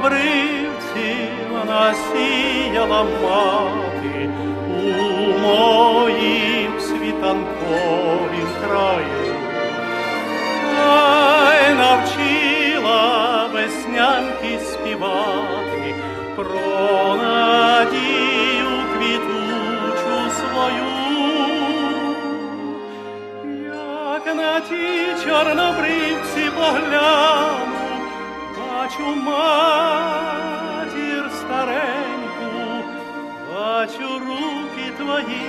чорнобривці насіяла мати у моїм світанковім краю. Ай навчила веснянки співати про надію квітучу свою. Як на ті чорнобривці погляну, бачу матір бачу руки твої,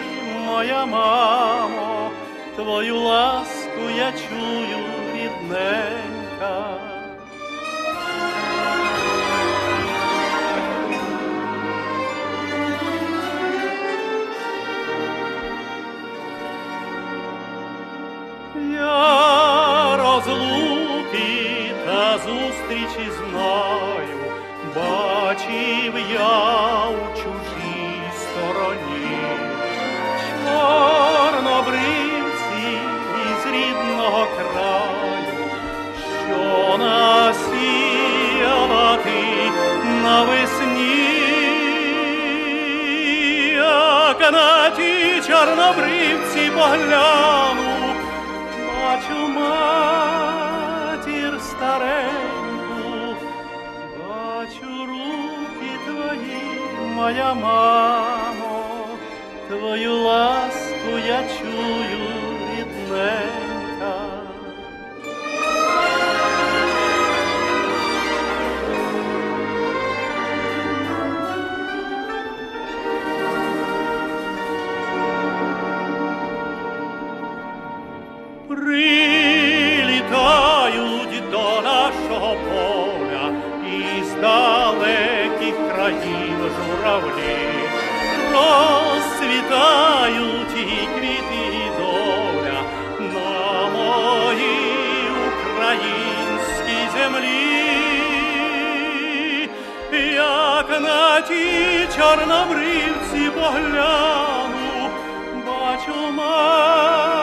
моя мамо, твою ласку я чую, рідненька. Я розлуки та зустрічі знаю, рідного краю, що насіяла ти навесні, як на ті чорнобривці погляну, бачу матір стареньку, бачу руки твої, моя мамо, твою ласку я чую, рідненька. Поля із далеких країн журавлі, розцвітають і квіти і доля на моїй українській землі, як на ті чорнобривці погляну, бачу матір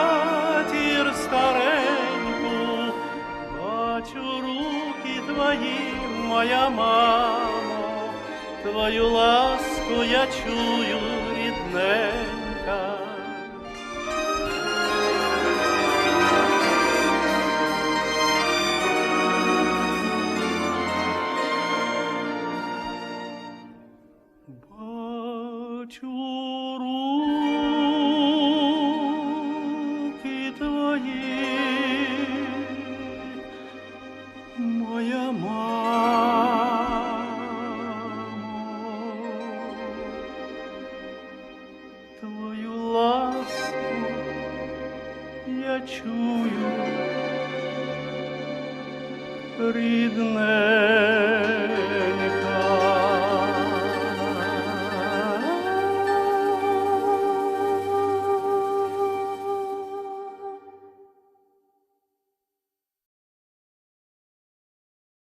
стареньку, бачу руки твої, моя мамо, твою ласку я чую, рідненька. Бачу твої, я чую, рідне.